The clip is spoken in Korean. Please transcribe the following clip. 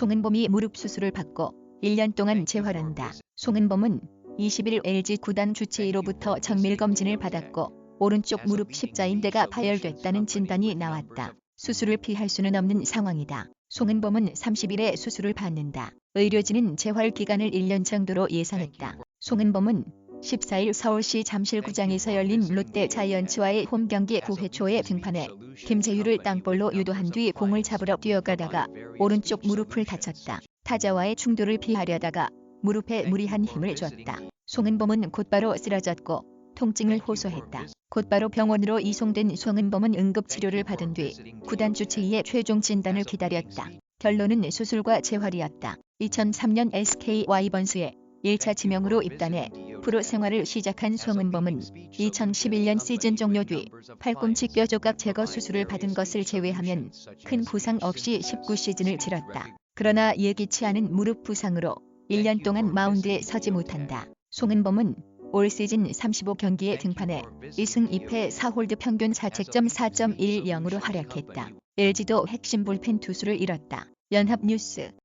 송은범이 무릎 수술을 받고 1년 동안 재활한다. 송은범은 20일 LG 구단 주치의로부터 정밀 검진을 받았고 오른쪽 무릎 십자인대가 파열됐다는 진단이 나왔다. 수술을 피할 수는 없는 상황이다. 송은범은 30일에 수술을 받는다. 의료진은 재활 기간을 1년 정도로 예상했다. 송은범은 14일 서울시 잠실구장에서 열린 롯데 자이언츠와의 홈 경기 9회 초에 등판해 김재유를 땅볼로 유도한 뒤 공을 잡으러 뛰어가다가 오른쪽 무릎을 다쳤다. 타자와의 충돌을 피하려다가 무릎에 무리한 힘을 줬다. 송은범은 곧바로 쓰러졌고 통증을 호소했다. 곧바로 병원으로 이송된 송은범은 응급치료를 받은 뒤 구단 주치의의 최종 진단을 기다렸다. 결론은 수술과 재활이었다. 2003년 SK 와이번스에 1차 지명으로 입단해 프로 생활을 시작한 송은범은 2011년 시즌 종료 뒤 팔꿈치 뼈 조각 제거 수술을 받은 것을 제외하면 큰 부상 없이 19 시즌을 치렀다. 그러나 예기치 않은 무릎 부상으로 1년 동안 마운드에 서지 못한다. 송은범은 올 시즌 35경기에 등판해 2승 2패 4홀드 평균 자책점 4.10으로 활약했다. LG도 핵심 불펜 투수를 잃었다. 연합뉴스